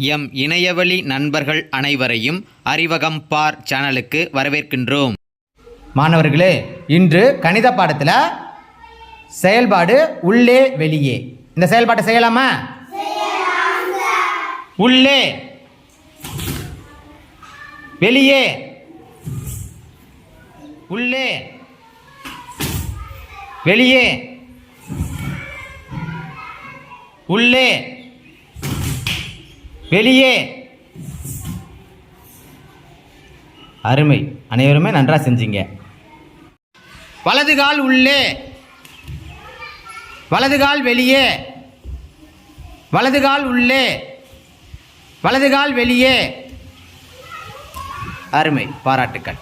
M இணையவழி நண்பர்கள் அனைவரையும் அறிவகம் பார் சேனலுக்கு வரவேற்கின்றோம். மாணவர்களே இன்று கணித பாடத்தில் செயல்பாடு உள்ளே வெளியே. இந்த செயல்பாட்டை செய்யலாமா? உள்ளே. வெளியே. உள்ளே. வெளியே. உள்ளே. வெளியே. அருமை. அனைவருமே நன்றாக செஞ்சீங்க. வலது கால் உள்ளே. வலது கால் வெளியே. வலது கால் உள்ளே. வலது கால் வெளியே. அருமை. பாராட்டுக்கள்.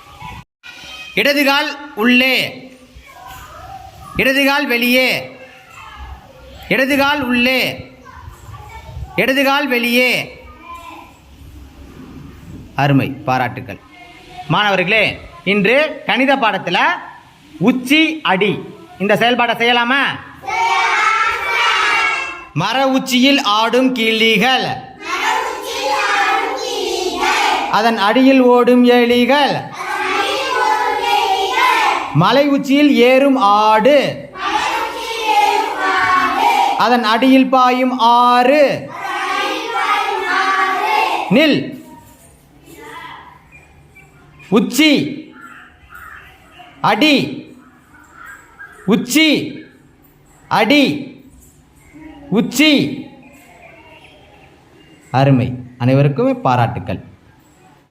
இடது கால் உள்ளே. இடது கால் வெளியே. இடது கால் உள்ளே. இடது கால் வெளியே. அருமை பாராட்டுக்கள். மாணவர்களே இன்று கணித பாடத்தில் உச்சி அடி. இந்த செயல்பாடை செய்யலாமா? மர உச்சியில் ஆடும் கிளிகள். அதன் அடியில் ஓடும் எலிகள். மலை உச்சியில் ஏறும் ஆடு. அதன் அடியில் பாயும் ஆறு. நில். உச்சி. அடி. உச்சி. அடி. உச்சி. அருமை. அனைவருக்குமே பாராட்டுக்கள்.